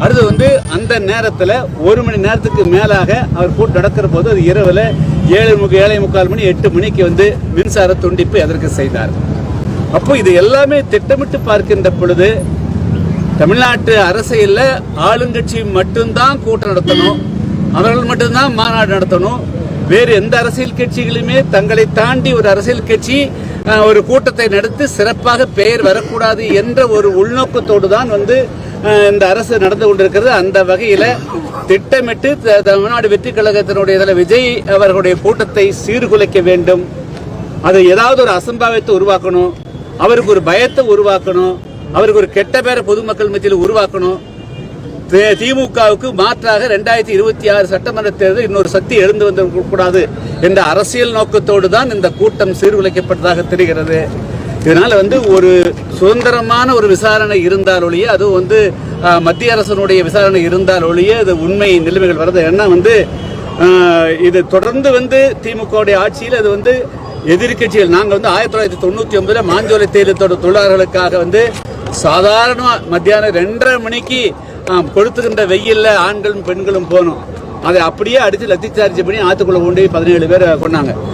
அடுத்து வந்து அந்த நேரத்தில் ஒரு மணி நேரத்துக்கு மேலாக அவர் கூட்டம் நடக்கிற போது அது இரவில் ஏழு முக்கு ஏழை முக்கால் மணி எட்டு மணிக்கு வந்து மின்சார துண்டிப்பு எதற்கு செய்தார். அப்போ இது எல்லாமே திட்டமிட்டு பார்க்கின்ற பொழுது தமிழ்நாட்டு அரசியலில் ஆளுங்கட்சி மட்டும்தான் கூட்டம் நடத்தணும் அவர்கள் மட்டும்தான் மாநாடு நடத்தணும் வேறு எந்த அரசியல் கட்சிகளுமே தங்களை தாண்டி ஒரு அரசியல் கட்சி ஒரு கூட்டத்தை நடத்தி சிறப்பாக பெயர் வரக்கூடாது என்ற ஒரு உள்நோக்கத்தோடு தான் வந்து இந்த அரசு நடந்து கொண்டிருக்கிறது. அந்த வகையில திட்டமிட்டு த- தமிழ்நாடு வெற்றி கழகத்தினுடைய விஜய் அவர்களுடைய கூட்டத்தை சீர்குலைக்க வேண்டும். அது ஏதாவது ஒரு அசம்பாவித்தை உருவாக்கணும். அவருக்கு ஒரு பயத்தை உருவாக்கணும். அவருக்கு ஒரு கெட்ட பேரை பொதுமக்கள் மத்தியில் உருவாக்கணும். திமுகவுக்கு மாற்றாக ரெண்டாயிரத்தி இருபத்தி ஆறு சட்டமன்ற தேர்தல் இன்னொரு சக்தி எழுந்து வந்து கூடாது என்ற அரசியல் நோக்கத்தோடு தான் இந்த கூட்டம் சீர்குலைக்கப்பட்டதாக தெரிகிறது. இதனால வந்து ஒரு சுதந்திரமான ஒரு விசாரணை இருந்தால் ஒழிய அதுவும் வந்து மத்திய அரசனுடைய விசாரணை இருந்தால் ஒழிய அது உண்மை நிலைமைகள் வர்றது. ஏன்னா வந்து இது தொடர்ந்து வந்து திமுகவுடைய ஆட்சியில் அது வந்து எதிர்க்கட்சிகள் நாங்கள் வந்து ஆயிரத்தி தொள்ளாயிரத்தி தொண்ணூற்றி ஒன்பதில் மாஞ்சோலை தேயிலத்தோட தொழிலாளர்களுக்காக வந்து சாதாரணமாக மத்தியானம் ரெண்டரை மணிக்கு ஆம், கொளுத்துகின்ற வெயில்ல ஆண்களும் பெண்களும் போகணும் அதை அப்படியே அடித்து லத்தி சார்ஜ் பண்ணி ஆற்றுக்குள்ளே கொண்டு பதினேழு பேர் கொண்டாங்க